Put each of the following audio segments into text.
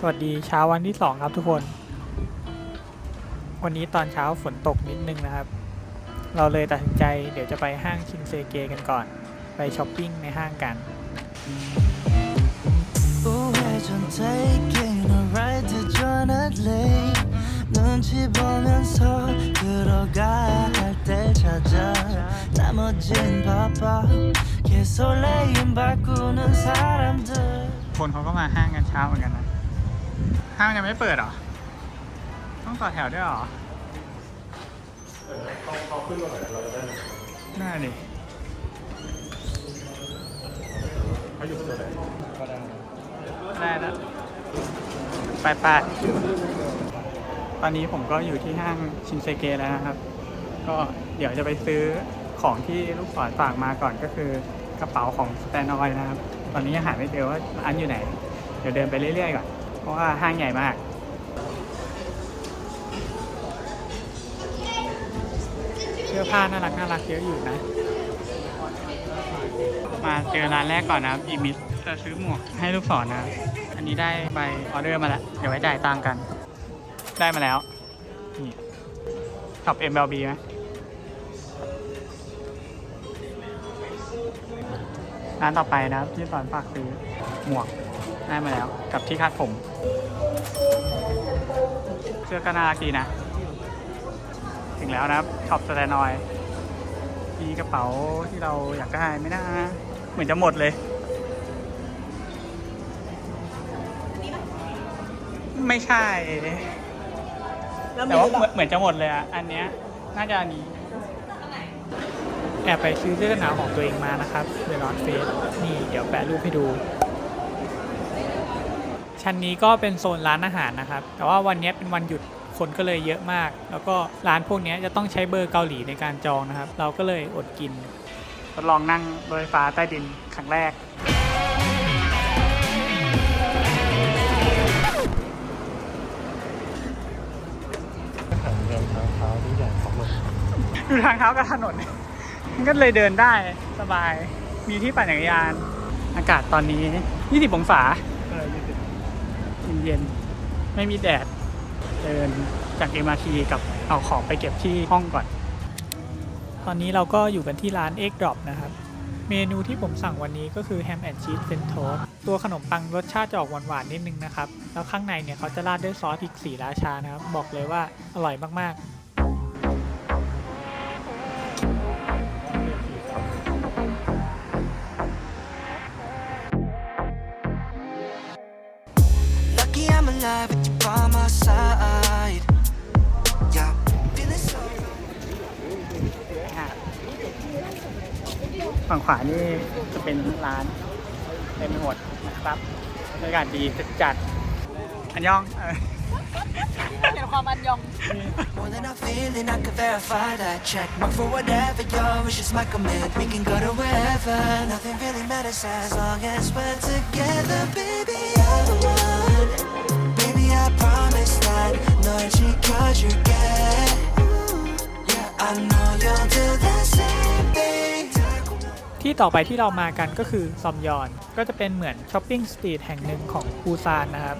สวัสดีเช้าวันที่ 2 ครับทุกคน วันนี้ตอนเช้าฝนตกนิดนึงนะครับ เราเลยตัดสินใจเดี๋ยวจะไปห้างชินเซเกกันก่อน ไปช้อปปิ้งในห้างกัน คนเขาก็มาห้างกันเช้าเหมือนกันนะ ห้างยังไม่เปิดเหรอ ต้องต่อแถวด้วยเหรอเขาขึ้นมาหน่อยเราจะได้น่าดิเขาอยู่ตัวไหนได้แล้วไปไปตอนนี้ผมก็อยู่ที่ห้างชินเซเกะแล้วนะครับ ก็เดี๋ยวจะไปซื้อของที่ลูกศรฝากมาก่อนก็คือกระเป๋าของสแตนออยนะครับ ตอนนี้ยังหาไม่เจอว่าอันอยู่ไหน เดี๋ยวเดินไปเรื่อยๆก่อน ราะว่าห้างใหญ่มาก เสื้อผ้าน่ารักน่ารักเยอะอยู่นะ มาเจอร้านแรกก่อนนะครับอีมิสจะซื้อหมวกให้ลูกศรนนะ อันนี้ได้ใบออเดอร์มาแล้ว เดี๋ยวไว้จ่ายตังค์กัน ได้มาแล้วนี่ขับ MLB ไหมร้านต่อไปนะครับที่สอนฝากซื้อหมวก ได้มาแล้วกับที่คาดผม เสื้อก็น่ารักดีนะ ถึงแล้วนะครับช็อปสแตนอย มีกระเป๋าที่เราอยากได้ไหม่น่าเหมือนจะหมดเลย ไม่ใช่ แต่ว่าเหมือนเหมือนจะหมดเลยอะ อันเนี้ยน่าจะอันนี้แอบไปซื้อเสื้อกันหนาวของตัวเองมานะครับเดอะนอตเฟสนี่เดี๋ยวแปะรูปให้ดู ชั้นนี้ก็เป็นโซนร้านอาหารนะครับ แต่ว่าวันนี้เป็นวันหยุดคนก็เลยเยอะมาก แล้วก็ร้านพวกนี้จะต้องใช้เบอร์เกาหลีในการจองนะครับ เราก็เลยอดกิน ทดลองนั่งรถไฟฟ้าใต้ดินครั้งแรก หันเดินทางเท้าทุกอย่างของมันดูทางเท้ากับถนน มันก็เลยเดินได้สบาย มีที่ปั่นจักรยาน อากาศตอนนี้ 20 องศา ใช่ยี่สิบ เย็นไม่มีแดด เดินจาก MRT กับเอาของไปเก็บที่ห้องก่อน ตอนนี้เราก็อยู่กันที่ร้าน Egg Drop นะครับ เมนูที่ผมสั่งวันนี้ก็คือแฮมแอนด์ชีสเฟนโทสตัวขนมปังรสชาติจะออกหวานๆนิดนึงนะครับ แล้วข้างในเนี่ยเขาจะราดด้วยซอสพริกสีราชานะครับ บอกเลยว่าอร่อยมากๆ I'm alive with you by my side Yeah feeling so ฝั่งขวานี่จะเป็นร้านเต็มไปหมดนะครับบรรยากาศดีจัดๆอันยอง เออ เห็นความอันยอง More than a feeling, I can verify that. Check mark for whatever your wishes might commit. We can go to wherever. Nothing really matters as long as we're together, baby. You're the one. Baby, I promise that. 널 지켜줄게. Yeah, I know you'll do the same thing. ที่ต่อไปที่เรามากันก็คือซอมยอน ก็จะเป็นเหมือนช้อปปิ้งสตรีทแห่งหนึ่งของปูซานนะครับ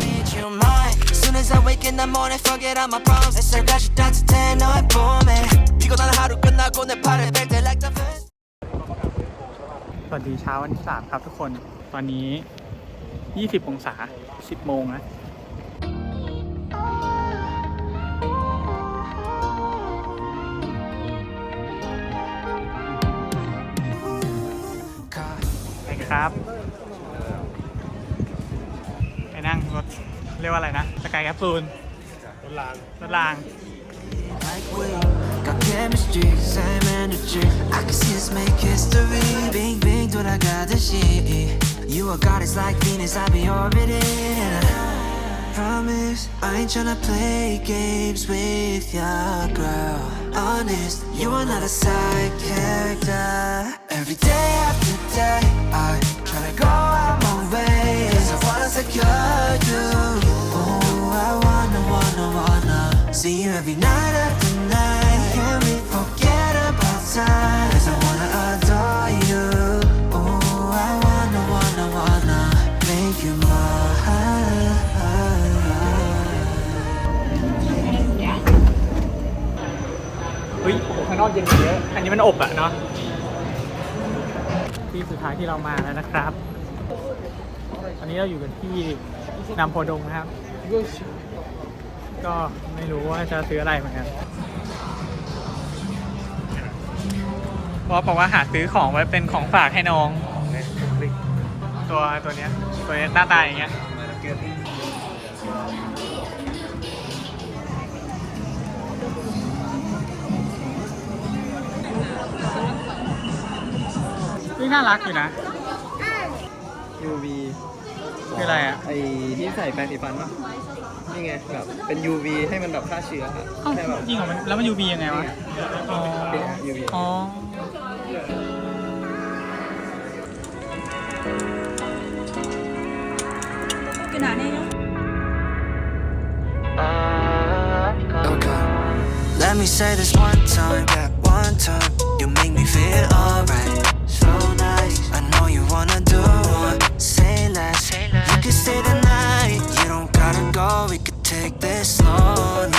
need you mine. Soon as I wake in the morning, forget all my problems. 햇살까지 따뜻해 너의 봄에. 피곤한 하루 끝나고 내 팔을 뺄때 like the first. สวัสดีเช้าวันที่ 3 ครับทุกคน ตอนนี้ 20 องศา 10 โมงนะ ครับ ไปนั่งรถ เรียกว่าอะไรนะ สกายแคปซูล รถราง รถราง Like we got chemistry, same energy. I can see us make history. Bing bing 돌아가듯이. You are goddess like Venus, I be orbiting. Promise, I ain't tryna play games with your girl. Honest, you are not a side character. Every day after day I try to go out my way I wanna secure you Oh, I wanna, wanna, wanna See you every night after night. Can we forget about time? Cause I wanna adore you. Oh, I wanna, wanna, wanna Make you mine. Ui, ที่สุดท้ายที่เรามาแล้วนะครับตอนนี้เราอยู่กันที่นำโพดงนะครับ ก็ไม่รู้ว่าจะซื้ออะไรเหมือนกันเพราะบอกว่าหาซื้อของไว้เป็นของฝากให้น้อง ตัวตัวเนี้ยตัวเนี้ยหน้าตาอย่างเงี้ย นี่น่ารักอยู่นะ UV คืออะไรอะไอที่ใส่แปรงสีฟันปะนี่ไงแบบเป็น UV ให้มันแบบฆ่าเชื้ออะเอ้าแค่แบบจริงเหรอมันแล้วมัน UV ยังไงวะ อ๋อ เป็น UV อ๋อ Okay. Let me say this one time, yeah, one time. You make me feel alright. wanna do. Say less. You can stay the night. You don't gotta go. We could take this slow